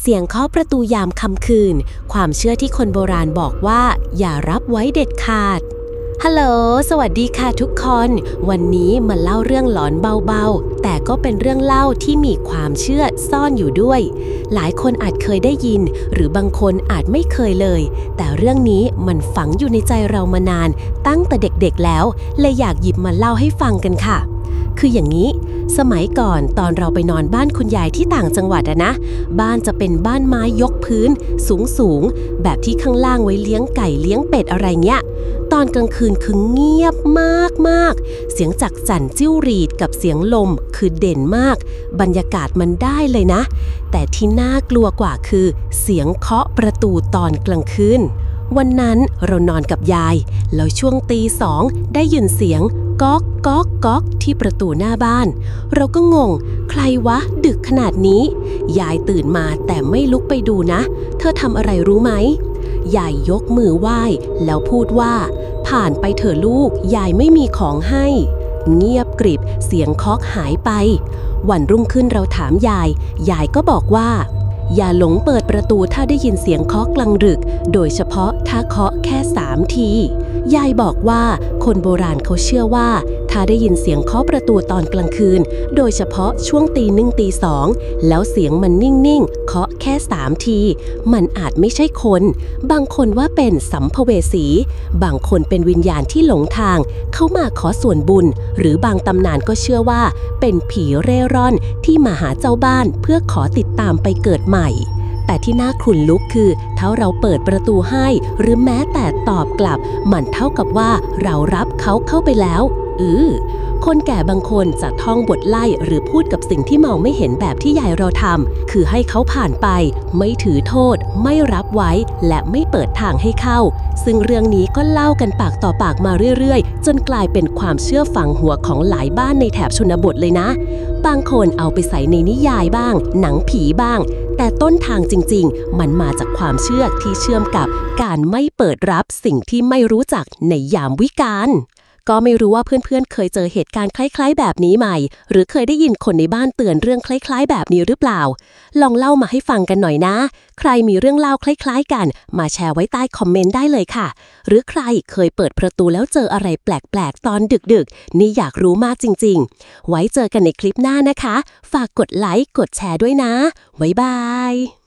เสียงเคาะประตูยามค่ำคืน ความเชื่อที่คนโบราณบอกว่า อย่ารับไว้เด็ดขาด ฮัลโหล สวัสดีค่ะทุกคน วันนี้มาเล่าเรื่องหลอนเบาๆ แต่ก็เป็นเรื่องเล่าที่มีความเชื่อซ่อนอยู่ด้วย หลายคนอาจเคยได้ยิน หรือบางคนอาจไม่เคยเลย แต่เรื่องนี้มันฝังอยู่ในใจเรามานาน ตั้งแต่เด็กๆแล้ว เลยอยากหยิบมาเล่าให้ฟังกันค่ะ คืออย่างนี้ สมัยก่อนตอนเราไปนอนบ้านคุณยายที่ต่างจังหวัดอะนะ บ้านจะเป็นบ้านไม้ยกพื้น สูงสูง แบบที่ข้างล่างไว้เลี้ยงไก่เลี้ยงเป็ดอะไรเงี้ย ตอนกลางคืนคือเงียบมากมาก เสียงจักจั่นจิ้วรีดกับเสียงลมคือเด่นมาก บรรยากาศมันได้เลยนะ แต่ที่น่ากลัวกว่าคือ เสียงเคาะประตูตอนกลางคืนวันนั้นเรานอนกับยาย แล้วช่วงตีสองได้ยินเสียง ก๊อกก๊อกก๊อกที่ประตูหน้าบ้าน เราก็งง ใครวะ ดึกขนาดนี้ ยายตื่นมาแต่ไม่ลุกไปดูนะ เธอทำอะไรรู้ไหมยายยกมือไหว้ แล้วพูดว่า ผ่านไปเถอะลูก ยายไม่มีของให้ เงียบกริบเสียงเคาะหายไป วันรุ่งขึ้นเราถามยาย ยายก็บอกว่า อย่าหลงเปิดประตูถ้าได้ยินเสียงเคาะกลางดึก โดยเฉพาะถ้าเคาะแค่สามที ยายบอกว่าคนโบราณเขาเชื่อว่า ถ้าได้ยินเสียงเคาะประตูตอนกลางคืน โดยเฉพาะช่วงตีหนึ่งตีสอง แล้วเสียงมันนิ่ง ๆ เคาะแค่สามที มันอาจไม่ใช่คน บางคนว่าเป็นสัมภเวสี บางคนเป็นวิญญาณที่หลงทาง เข้ามาขอส่วนบุญ หรือบางตำนานก็เชื่อว่า เป็นผีเร่ร่อนที่มาหาเจ้าบ้านเพื่อขอติดตามไปเกิดใหม่ แต่ที่น่าขนลุกคือถ้าเราเปิดประตูให้ หรือแม้แต่ตอบกลับ มันเท่ากับว่าเรารับเขาเข้าไปแล้วอือคนแก่บางคนจะท่องบทไล่หรือพูดกับสิ่งที่มองไม่เห็นแบบที่ยายเราทำคือให้เขาผ่านไป ไม่ถือโทษ ไม่รับไว้ และไม่เปิดทางให้เข้า ซึ่งเรื่องนี้ก็เล่ากันปากต่อปากมาเรื่อยๆ จนกลายเป็นความเชื่อฝังหัวของหลายบ้านในแถบชนบทเลยนะ บางคนเอาไปใส่ในนิยายบ้าง หนังผีบ้าง แต่ต้นทางจริง ๆ มันมาจากความเชื่อที่เชื่อมกับการไม่เปิดรับสิ่งที่ไม่รู้จักในยามวิกาล ก็ไม่รู้ว่าเพื่อนๆเคยเจอเหตุการณ์คล้ายๆ แบบนี้ใหม่หรือเคยได้ยินคนในบ้านเตือนเรื่องคล้ายๆ แบบนี้หรือเปล่า ลองเล่ามาให้ฟังกันหน่อยนะ ใครมีเรื่องเล่าคล้ายๆ กัน มาแชร์ไว้ใต้คอมเมนต์ได้เลยค่ะ หรือใครเคยเปิดประตูแล้วเจออะไรแปลกๆ ตอนดึกๆ นี่อยากรู้มากจริงๆ ไว้เจอกันในคลิปหน้านะคะ ฝากกดไลค์กดแชร์ด้วยนะบ๊ายบาย